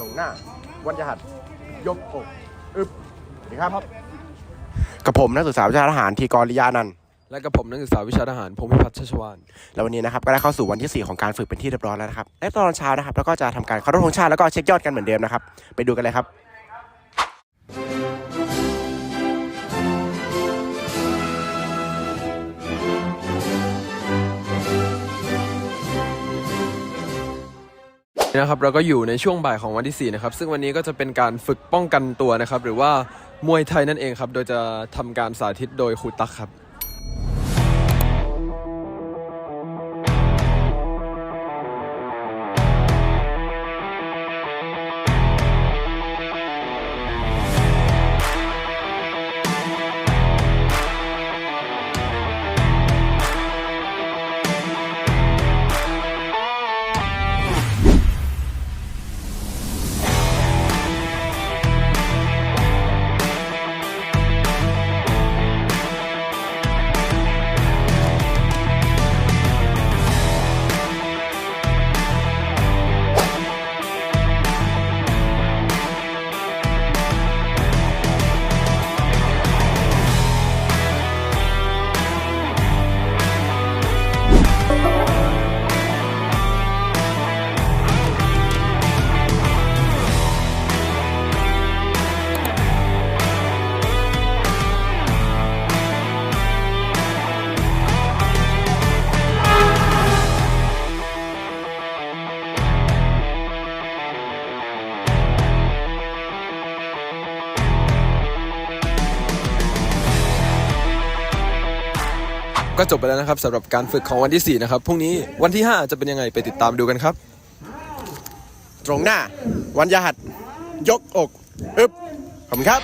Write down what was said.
ส่งหน้า วันยหัดยกอกอึบสวัสดีครับกับผมนักศึกษาวิชาทหารทีกรริยานันท์และกับผมนักศึกษาวิชาทหารพงพิพัฒน์ชัชวานแล้ววันนี้นะครับก็ได้เข้าสู่วันที่ 4 ของการฝึกเป็นที่เรียบร้อยแล้วนะครับและตอนเช้านะครับแล้วก็จะทำการเคารพธงชาติแล้วก็เช็คยอดกันเหมือนเดิมนะครับไปดูกันเลยครับ นะครับเราก็อยู่ในช่วงบ่ายของวันที่ 4 นะครับ ซึ่งวันนี้ก็จะเป็นการฝึกป้องกันตัวนะครับ หรือว่ามวยไทยนั่นเองครับ โดยจะทำการสาธิตโดยครูตักครับ ก็จบไปแล้วนะครับสำหรับการฝึกของวันที่ 4 นะครับพรุ่งนี้วันที่ 5 จะเป็นยังไงไปติดตามดูกันครับ ตรงหน้า วันยหัด ยกอก อึบขอบคุณครับ